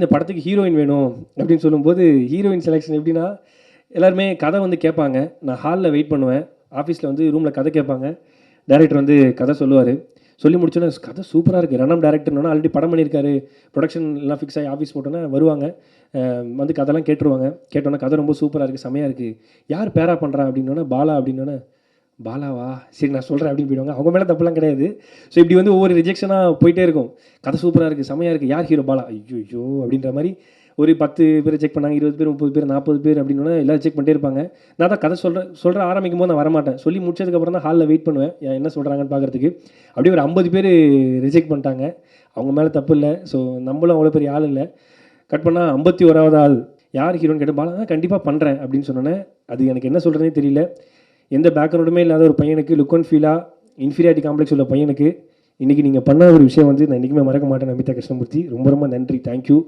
இந்த படத்துக்கு ஹீரோயின் வேணும் அப்படின்னு சொல்லும்போது ஹீரோயின் செலெக்ஷன் எப்படின்னா எல்லாருமே கதை வந்து கேட்பாங்க. நான் ஹாலில் வெயிட் பண்ணுவேன். ஆஃபீஸில் வந்து ரூமில் கதை கேட்பாங்க. டேரக்டர் வந்து கதை சொல்லுவார். சொல்லி முடிச்சோன்னா கதை சூப்பராக இருக்குது ரணம் டேரக்டர்னா ஆல்ரெடி படம் பண்ணியிருக்காரு. ப்ரொடக்ஷன் எல்லாம் ஃபிக்ஸ் ஆகி ஆஃபீஸ் போட்டோன்னா வருவாங்க. வந்து கதைலாம் கேட்டுருவாங்க. கேட்டோன்னே கதை ரொம்ப சூப்பராக இருக்குது செமையாக இருக்குது யார் பேரா பண்ணுறா அப்படின்னோடனே பாலா அப்படின்னோடனே பாலாவா? சரி நான் சொல்கிறேன் அப்படின்னு போயிடுவாங்க. அவங்க மேலே தப்புலாம் கிடையாது. ஸோ இப்படி வந்து ஒவ்வொரு ரிஜெக்ஷனாக போயிட்டே இருக்கும். கதை சூப்பராக இருக்குது செமையாக இருக்குது யார் ஹீரோ பாலா. ஐயோ ஐயோ அப்படின்ற மாதிரி ஒரு பத்து பேர் செக் பண்ணாங்க இருபது பேர் முப்பது பேர் நாற்பது பேர் அப்படின்னு எல்லாம் செக் பண்ணிட்டே இருப்பாங்க. நான் தான் கதை சொல்கிறேன் சொல்கிற ஆரம்பிக்கும் போது நான் வரமாட்டேன். சொல்லி முடிச்சதுக்கப்புறம் தான் ஹாலில் வெயிட் பண்ணுவேன். ஏன் என்ன சொல்கிறாங்கன்னு பார்க்குறதுக்கு. அப்படியே ஒரு ஐம்பது பேர் ரிஜெக்ட் பண்ணிட்டாங்க. அவங்க மேலே தப்பு இல்லை. ஸோ நம்மளும் அவ்வளோ பெரிய ஆள் இல்லை. கட் பண்ணால் ஐம்பத்தி ஓராவது ஆள். யார் ஹீரோன்னு கேட்டு பாலா கண்டிப்பாக பண்ணுறேன் அப்படின்னு சொன்னோன்னே அது எனக்கு என்ன சொல்கிறதே தெரியல. எந்த பேக்ரவுண்டுமே இல்லாத ஒரு பையனுக்கு லுக் அண்ட் ஃபீலாக இன்ஃபீரியாரிட்டி காம்ப்ளெக்ஸ் உள்ள பையனுக்கு இன்றைக்கி நீங்கள் பண்ண ஒரு விஷயம் வந்து நான் என்றைக்குமே மறக்க மாட்டேன் நமிதா கிருஷ்ணமூர்த்தி. ரொம்ப ரொம்ப நன்றி. தேங்க்யூ